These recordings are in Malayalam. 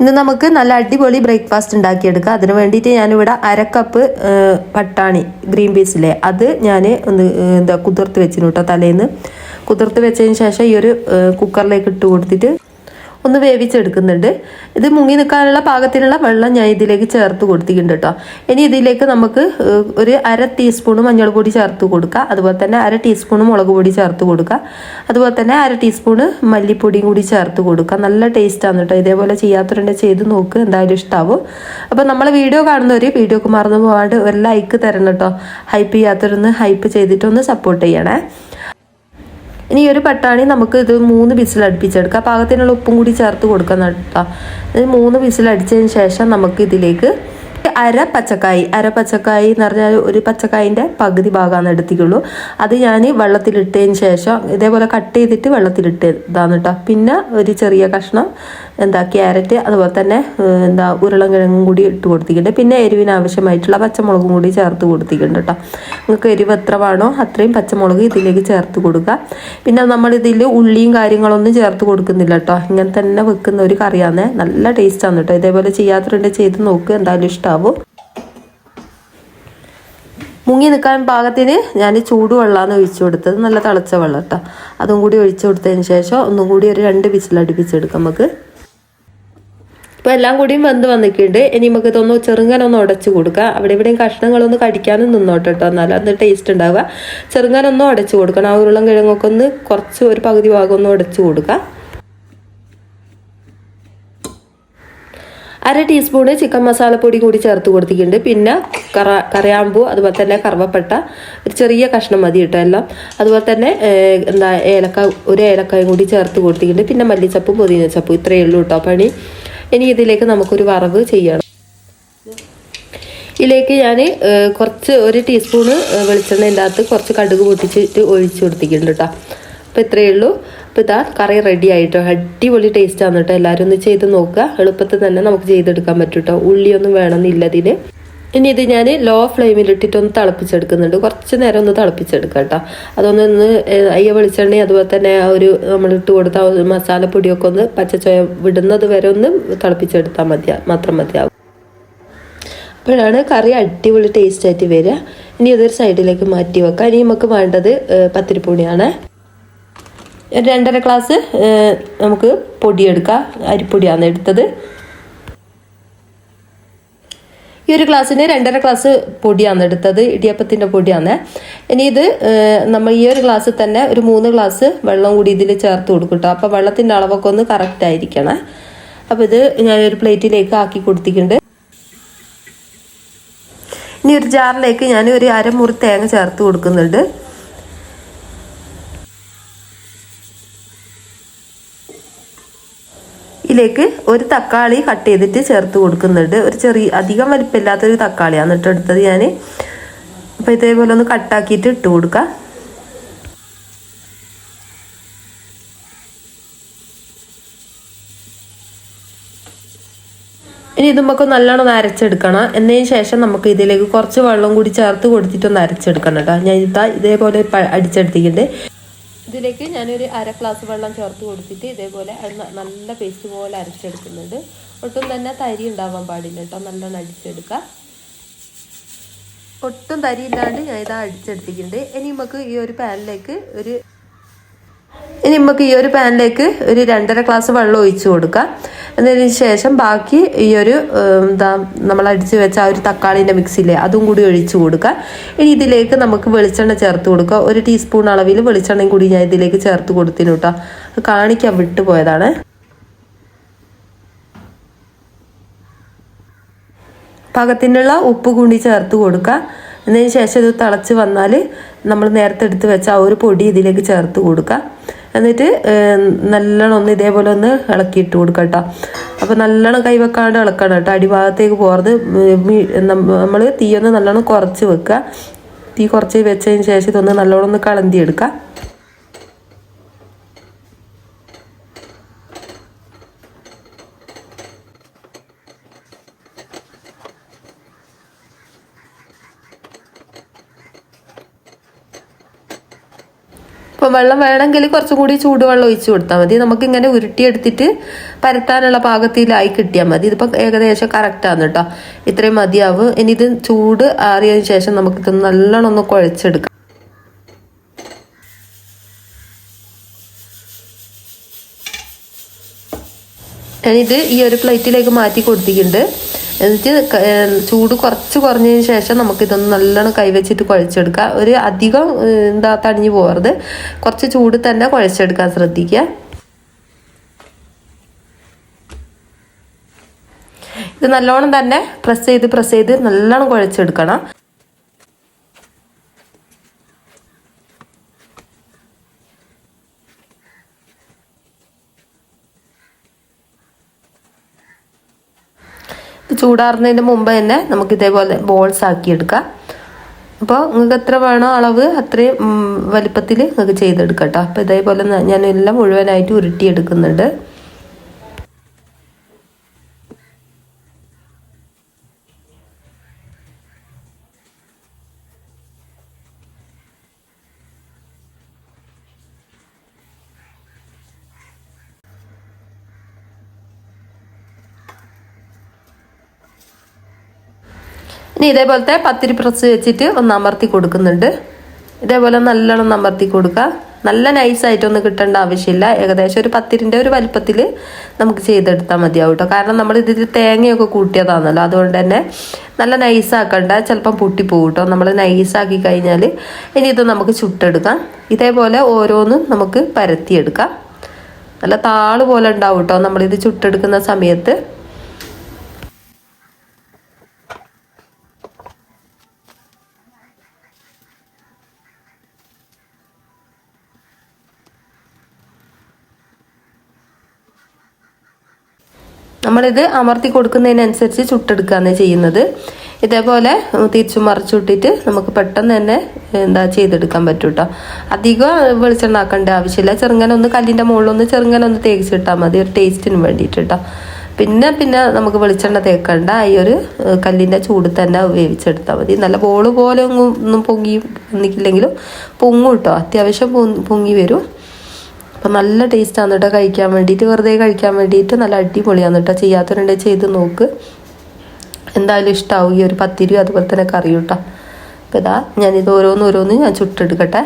ഇന്ന് നമുക്ക് നല്ല അടിപൊളി ബ്രേക്ക്ഫാസ്റ്റ് ഉണ്ടാക്കിയെടുക്കാം. അതിന് വേണ്ടിയിട്ട് ഞാനിവിടെ അരക്കപ്പ് കപ്പ് പട്ടാണി ഗ്രീൻ പീസിലെ അത് ഞാൻ ഒന്ന് എന്താ കുതിർത്ത് വെച്ചിരുന്നു കേട്ടോ തലേന്ന്. കുതിർത്ത് വെച്ചതിന് ശേഷം ഈ ഒരു കുക്കറിലേക്ക് ഇട്ട് കൊടുത്തിട്ട് ഒന്ന് വേവിച്ചെടുക്കുന്നുണ്ട്. ഇത് മുങ്ങി നിൽക്കാനുള്ള പാകത്തിനുള്ള വെള്ളം ഞാൻ ഇതിലേക്ക് ചേർത്ത് കൊടുത്തിട്ടുണ്ട് കേട്ടോ. ഇനി ഇതിലേക്ക് നമുക്ക് ഒരു അര ടീസ്പൂൺ മഞ്ഞൾപ്പൊടി ചേർത്ത് കൊടുക്കുക. അതുപോലെ തന്നെ അര ടീസ്പൂൺ മുളക് പൊടി ചേർത്ത് കൊടുക്കുക. അതുപോലെ തന്നെ അര ടീസ്പൂണ് മല്ലിപ്പൊടിയും കൂടി ചേർത്ത് കൊടുക്കുക. നല്ല ടേസ്റ്റാണ് കേട്ടോ. ഇതേപോലെ ചെയ്യാത്തവരുടെ ചെയ്ത് നോക്ക്. എന്തായാലും ഇഷ്ടാവും. അപ്പോൾ നമ്മൾ വീഡിയോ കാണുന്നവർ വീഡിയോക്ക് മറന്നു പോകാണ്ട് ഒരു ലൈക്ക് തരണം കേട്ടോ. ഹൈപ്പ് ചെയ്യാത്തവരൊന്ന് ഹൈപ്പ് ചെയ്തിട്ടൊന്ന് സപ്പോർട്ട് ചെയ്യണേ. ഇനി ഒരു പട്ടാണി നമുക്ക് ഇത് മൂന്ന് വിസിൽ അടുപ്പിച്ചെടുക്കാം. പാകത്തിനുള്ള ഉപ്പും കൂടി ചേർത്ത് കൊടുക്കാൻ കേട്ടോ ഇത് മൂന്ന് വിസിൽ അടിച്ചതിന് ശേഷം നമുക്ക് ഇതിലേക്ക് അര പച്ചക്കായി അര പച്ചക്കായി എന്ന് പറഞ്ഞാൽ ഒരു പച്ചക്കായിന്റെ പകുതി ഭാഗമാണ് എടുത്തിക്കുള്ളൂ അത് ഞാൻ വെള്ളത്തിലിട്ടതിന് ശേഷം ഇതേപോലെ കട്ട് ചെയ്തിട്ട് വെള്ളത്തിലിട്ടതാണ് കേട്ടോ പിന്നെ ഒരു ചെറിയ കഷ്ണം എന്താ ക്യാരറ്റ് അതുപോലെ തന്നെ എന്താ ഉരുളൻകിഴങ്ങും കൂടി ഇട്ട് കൊടുത്തിട്ടുണ്ട്. പിന്നെ എരിവിന് ആവശ്യമായിട്ടുള്ള പച്ചമുളകും കൂടി ചേർത്ത് കൊടുത്തിട്ടുണ്ട് കേട്ടോ നിങ്ങൾക്ക് എരിവ് എത്ര വേണോ അത്രയും പച്ചമുളക് ഇതിലേക്ക് ചേർത്ത് കൊടുക്കുക. പിന്നെ നമ്മളിതിൽ ഉള്ളിയും കാര്യങ്ങളൊന്നും ചേർത്ത് കൊടുക്കുന്നില്ല കേട്ടോ ഇങ്ങനെ തന്നെ വെക്കുന്ന ഒരു കറിയാണ് നല്ല ടേസ്റ്റാണ് കേട്ടോ ഇതേപോലെ ചെയ്യാത്തവരുണ്ട് ചെയ്ത് നോക്ക് എന്തായാലും ഇഷ്ടാവും. മുങ്ങി നിൽക്കാൻ പാകത്തിന് ഞാൻ ചൂടുവെള്ളമാണ് ഒഴിച്ചു കൊടുത്തത്. നല്ല തിളച്ച വെള്ളം കേട്ടോ അതും കൂടി ഒഴിച്ചു കൊടുത്തതിന് ശേഷം ഒന്നും കൂടി ഒരു രണ്ട് വിസിൽ അടുപ്പിച്ചെടുക്കാം നമുക്ക്. ഇപ്പൊ എല്ലാം കൂടിയും വെന്ത് വന്നിട്ടുണ്ട്. ഇനി നമുക്ക് ഇതൊന്ന് ചെറുങ്ങനൊന്ന് ഉടച്ചു കൊടുക്കുക അവിടെ ഇവിടെയും കഷ്ണങ്ങളൊന്ന് കടിക്കാനും നിന്നോട്ടെ കേട്ടോ. എന്നാലും അത് ടേസ്റ്റ് ഉണ്ടാവുക. ചെറുങ്ങനൊന്നും ഉടച്ചു കൊടുക്കണം. ആ ഉരുളം കിഴങ്ങൊക്കെ ഒന്ന് കുറച്ച് ഒരു പകുതി ഭാഗം ഒന്ന് ഉടച്ചു കൊടുക്കുക അര ടീസ്പൂണ് ചിക്കൻ മസാലപ്പൊടി കൂടി ചേർത്ത് കൊടുത്തിട്ടുണ്ട്. പിന്നെ കറ കറിയാമ്പൂ അതുപോലെ തന്നെ കറുവപ്പട്ട ഒരു ചെറിയ കഷ്ണം മതി കേട്ടോ എല്ലാം. അതുപോലെ തന്നെ എന്താ ഏലക്ക ഒരു ഏലക്കായും കൂടി ചേർത്ത് കൊടുത്തിട്ടുണ്ട്. പിന്നെ മല്ലിച്ചപ്പും പുതിനച്ചപ്പും ഇത്രയേ ഉള്ളൂ കേട്ടോ പണി. ഇനി ഇതിലേക്ക് നമുക്കൊരു വറവ് ചെയ്യണം. ഇതിലേക്ക് ഞാൻ കുറച്ച് ഒരു ടീസ്പൂണ് വെളിച്ചെണ്ണ അകത്ത് കുറച്ച് കടുക് പൊട്ടിച്ചിട്ട് ഒഴിച്ചു കൊടുത്തിട്ടുണ്ട് കേട്ടോ അപ്പോൾ ഇത്രയേ ഉള്ളൂ. അപ്പോൾ ഇതാ കറി റെഡി ആയിട്ടോ. അടിപൊളി ടേസ്റ്റാണ് കേട്ടോ എല്ലാവരും ഒന്ന് ചെയ്ത് നോക്കുക. എളുപ്പത്തിൽ തന്നെ നമുക്ക് ചെയ്തെടുക്കാൻ പറ്റും കേട്ടോ ഉള്ളിയൊന്നും വേണമെന്നില്ല ഇതിന്. ഇനി ഇത് ഞാൻ ലോ ഫ്ലെയിമിൽ ഇട്ടിട്ടൊന്ന് തിളപ്പിച്ചെടുക്കുന്നുണ്ട്. കുറച്ച് നേരം ഒന്ന് തിളപ്പിച്ചെടുക്കാം കേട്ടോ. അതൊന്ന് ഒന്ന് അയ്യ വെളിച്ചെണ്ണ അതുപോലെ തന്നെ ആ ഒരു നമ്മൾ ഇട്ട് കൊടുത്ത മസാലപ്പൊടിയൊക്കെ ഒന്ന് പച്ചച്ചോയ വിടുന്നത് വരെ ഒന്ന് തിളപ്പിച്ചെടുത്താൽ മതിയാ മാത്രം മതിയാവും. അപ്പോഴാണ് കറി അടിപൊളി ടേസ്റ്റ് ആയിട്ട് വരിക. ഇനി അതൊരു സൈഡിലേക്ക് മാറ്റി വെക്കാം. ഇനി നമുക്ക് വേണ്ടത് പത്തിരിപ്പൊടിയാണ്. രണ്ടര ഗ്ലാസ് നമുക്ക് പൊടിയെടുക്കാം. അരിപ്പൊടിയാണ് എടുത്തത്. ഈ ഒരു ഗ്ലാസ്സിന് രണ്ടര ഗ്ലാസ് പൊടിയാണ് എടുത്തത് ഇടിയപ്പത്തിന്റെ പൊടിയാണ്. ഇനി ഇത് നമ്മൾ ഈ ഒരു ഗ്ലാസ്സിൽ തന്നെ ഒരു മൂന്ന് ഗ്ലാസ് വെള്ളം കൂടി ഇതിൽ ചേർത്ത് കൊടുക്കട്ടോ കേട്ടോ അപ്പോൾ വെള്ളത്തിന്റെ അളവൊക്കെ ഒന്ന് കറക്റ്റ് ആയിരിക്കണം. അപ്പോൾ ഇത് ഞാനൊരു പ്ലേറ്റിലേക്ക് ആക്കി കൊടുത്തിട്ടുണ്ട്. ഇനി ഒരു ജാറിലേക്ക് ഞാൻ ഒരു അരമുറി തേങ്ങ ചേർത്ത് കൊടുക്കുന്നുണ്ട്. ഇതിലേക്ക് ഒരു തക്കാളി കട്ട് ചെയ്തിട്ട് ചേർത്ത് കൊടുക്കുന്നുണ്ട്. ഒരു ചെറിയ അധികം വലിപ്പമില്ലാത്തൊരു തക്കാളിയാണ് എന്നിട്ട് എടുത്തത് ഞാൻ അപ്പോൾ ഇതേപോലെ ഒന്ന് കട്ടാക്കിയിട്ട് ഇട്ട് കൊടുക്കാം. ഇനി ഇത് നമുക്ക് നല്ലോണം അരച്ചെടുക്കണം. എന്നതിന് ശേഷം നമുക്ക് ഇതിലേക്ക് കുറച്ച് വെള്ളം കൂടി ചേർത്ത് കൊടുത്തിട്ടൊന്ന് അരച്ചെടുക്കണം കേട്ടോ. ഞാൻ ഇതാ ഇതേപോലെ അടിച്ചെടുത്തിട്ടുണ്ട്. ഇതിലേക്ക് ഞാനൊരു അര ഗ്ലാസ് വെള്ളം ചേർത്ത് കൊടുത്തിട്ട് ഇതേപോലെ നല്ല പേസ്റ്റ് പോലെ അരച്ചെടുക്കുന്നുണ്ട്. ഒട്ടും തന്നെ തരി ഉണ്ടാവാൻ പാടില്ല കേട്ടോ. നല്ലോണം അടിച്ചെടുക്കുക ഒട്ടും തരി ഇല്ലാണ്ട് ഞാൻ ഇതാ അടിച്ചെടുത്തിട്ടുണ്ട്. ഇനി നമുക്ക് ഈ ഒരു പാനിലേക്ക് ഒരു ഇനി നമുക്ക് ഈ ഒരു പാനിലേക്ക് ഒരു രണ്ടര ഗ്ലാസ് വെള്ളം ഒഴിച്ചു കൊടുക്കാം. എന്നതിന് ശേഷം ബാക്കി ഈ ഒരു എന്താ നമ്മൾ അടിച്ച് വെച്ച ആ ഒരു തക്കാളിന്റെ മിക്സിയിലെ അതും കൂടി ഒഴിച്ചു കൊടുക്കുക. ഇനി ഇതിലേക്ക് നമുക്ക് വെളിച്ചെണ്ണ ചേർത്ത് കൊടുക്കുക. ഒരു ടീസ്പൂൺ അളവിൽ വെളിച്ചെണ്ണയും കൂടി ഞാൻ ഇതിലേക്ക് ചേർത്ത് കൊടുത്തിനു കേട്ടോ. കാണിക്കാൻ വിട്ടുപോയതാണ് പാകത്തിനുള്ള ഉപ്പ് കൂടി ചേർത്ത് കൊടുക്കുക. എന്നതിന് ശേഷം ഇത് തിളച്ച് വന്നാൽ നമ്മൾ നേരത്തെ എടുത്ത് വെച്ച ആ ഒരു പൊടി ഇതിലേക്ക് ചേർത്ത് കൊടുക്കുക. എന്നിട്ട് നല്ലോണം ഒന്ന് ഇതേപോലെ ഒന്ന് ഇളക്കിയിട്ട് കൊടുക്കുക കേട്ടോ അപ്പോൾ നല്ലോണം കൈവെക്കാണ്ട് ഇളക്കണം കേട്ടോ. അടിഭാഗത്തേക്ക് പോകരുത് നമ്മൾ തീയൊന്ന് നല്ലോണം കുറച്ച് വെക്കുക. തീ കുറച്ച് വെച്ചതിന് ശേഷം ഇതൊന്ന് നല്ലോണം ഒന്ന് കളന്തി എടുക്കുക വെള്ളം വേണമെങ്കിൽ കുറച്ചും കൂടി ചൂടുവെള്ളം ഒഴിച്ചു കൊടുത്താൽ മതി. നമുക്ക് ഇങ്ങനെ ഉരുട്ടിയെടുത്തിട്ട് പരത്താനുള്ള പാകത്തിലായി കിട്ടിയാൽ മതി. ഇതിപ്പോൾ ഏകദേശം കറക്റ്റാണ് കേട്ടോ ഇത്രയും മതിയാവും. ഇനി ഇത് ചൂട് ആറിയതിന് ശേഷം നമുക്കിത് നല്ലോണം ഒന്ന് കുഴച്ചെടുക്കാം. ഞാനിത് ഈ ഒരു പ്ലേറ്റിലേക്ക് മാറ്റി കൊടുത്തിട്ടുണ്ട്. എന്നിട്ട് ചൂട് കുറച്ച് കുറഞ്ഞതിന് ശേഷം നമുക്കിതൊന്ന് നല്ലോണം കൈവച്ചിട്ട് കുഴച്ചെടുക്കുക. ഒരു അധികം എന്താ തണിഞ്ഞു പോകരുത്. കുറച്ച് ചൂട് തന്നെ കുഴച്ചെടുക്കാൻ ശ്രദ്ധിക്കുക. ഇത് നല്ലോണം തന്നെ പ്രസ് ചെയ്ത് പ്രസ് ചെയ്ത് നല്ലോണം കുഴച്ചെടുക്കണം. ചൂടാറുന്നതിന് മുമ്പ് തന്നെ നമുക്ക് ഇതേപോലെ ബോൾസ് ആക്കി എടുക്കാം അപ്പോൾ നിങ്ങൾക്ക് എത്ര വേണോ അളവ് അത്രയും വലിപ്പത്തിൽ നിങ്ങൾക്ക് ചെയ്തെടുക്കാം കേട്ടോ അപ്പോൾ ഇതേപോലെ ഞാൻ എല്ലാം മുഴുവനായിട്ട് ഉരുട്ടിയെടുക്കുന്നുണ്ട്. ഇനി ഇതേപോലത്തെ പത്തിരി പ്രസ് വെച്ചിട്ട് ഒന്ന് അമർത്തി കൊടുക്കുന്നുണ്ട്. ഇതേപോലെ നല്ലോണം അമർത്തി കൊടുക്കുക നല്ല നൈസായിട്ടൊന്നും കിട്ടേണ്ട ആവശ്യമില്ല. ഏകദേശം ഒരു പത്തിരിന്റെ ഒരു വലിപ്പത്തിൽ നമുക്ക് ചെയ്തെടുത്താൽ മതിയാവും കേട്ടോ കാരണം നമ്മൾ ഇതിൽ തേങ്ങയൊക്കെ കൂട്ടിയതാണല്ലോ. അതുകൊണ്ട് തന്നെ നല്ല നൈസാക്കണ്ട ചിലപ്പം പൊട്ടിപ്പോകും കേട്ടോ നമ്മൾ നൈസാക്കി കഴിഞ്ഞാൽ ഇനി ഇത് നമുക്ക് ചുട്ടെടുക്കാം. ഇതേപോലെ ഓരോന്നും നമുക്ക് പരത്തിയെടുക്കാം. നല്ല താൾ പോലെ ഉണ്ടാവും കേട്ടോ നമ്മളിത് ചുട്ടെടുക്കുന്ന സമയത്ത് നമ്മളിത് അമർത്തി കൊടുക്കുന്നതിനനുസരിച്ച് ചുട്ടെടുക്കുകയാണ് ചെയ്യുന്നത്. ഇതേപോലെ തിരിച്ചു മറിച്ചുവിട്ടിട്ട് നമുക്ക് പെട്ടെന്ന് തന്നെ എന്താ ചെയ്തെടുക്കാൻ പറ്റും കേട്ടോ അധികം വെളിച്ചെണ്ണ ആക്കേണ്ട ആവശ്യമില്ല. ചെറുങ്ങനെ ഒന്ന് കല്ലിന്റെ മുകളിലൊന്ന് ചെറുങ്ങനെ ഒന്ന് തേച്ചിട്ടാൽ മതി. ഒരു ടേസ്റ്റിന് വേണ്ടിയിട്ട് കേട്ടോ പിന്നെ പിന്നെ നമുക്ക് വെളിച്ചെണ്ണ തേക്കണ്ട. ഈ ഒരു കല്ലിന്റെ ചൂട് തന്നെ വേവിച്ചെടുത്താൽ മതി. നല്ല ബോൾ പോലെ ഒന്നും പൊങ്ങി നിൽക്കില്ലെങ്കിലും പൊങ്ങും കേട്ടോ അത്യാവശ്യം പൊങ്ങി വരും. അപ്പം നല്ല ടേസ്റ്റാണ് കേട്ടോ കഴിക്കാൻ വേണ്ടിയിട്ട് വെറുതെ കഴിക്കാൻ വേണ്ടിയിട്ട് നല്ല അടിപൊളിയാണ് കേട്ടോ ചെയ്യാത്തവരുണ്ടെങ്കിൽ ചെയ്ത് നോക്ക്. എന്തായാലും ഇഷ്ടമാവും ഈ ഒരു പത്തിരിയും അതുപോലെ തന്നെ കറി കേട്ടോ അപ്പോൾ ഇതാ ഞാനിത് ഓരോന്ന് ഓരോന്ന് ഞാൻ ചുട്ടെടുക്കട്ടെ.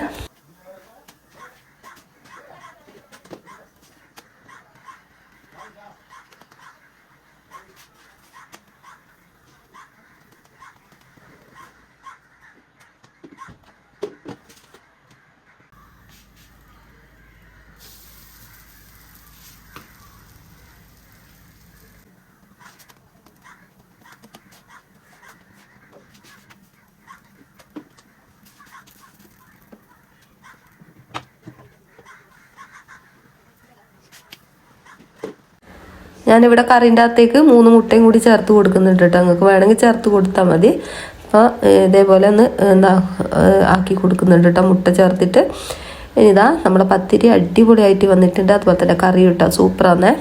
ഞാനിവിടെ കറിന്റെ അകത്തേക്ക് മൂന്ന് മുട്ടയും കൂടി ചേർത്ത് കൊടുക്കുന്നുണ്ട് കേട്ടോ. നിങ്ങൾക്ക് വേണമെങ്കിൽ ചേർത്ത് കൊടുത്താൽ മതി. അപ്പോൾ ഇതേപോലെ ഒന്ന് എന്താ ആക്കി കൊടുക്കുന്നുണ്ട് കേട്ടോ മുട്ട ചേർത്തിട്ട്. ഇനി ഇതാ നമ്മുടെ പത്തിരി അടിപൊളിയായിട്ട് വന്നിട്ടുണ്ട്. അതുപോലെ തന്നെ കറി കിട്ടാം. സൂപ്പറാന്നേ.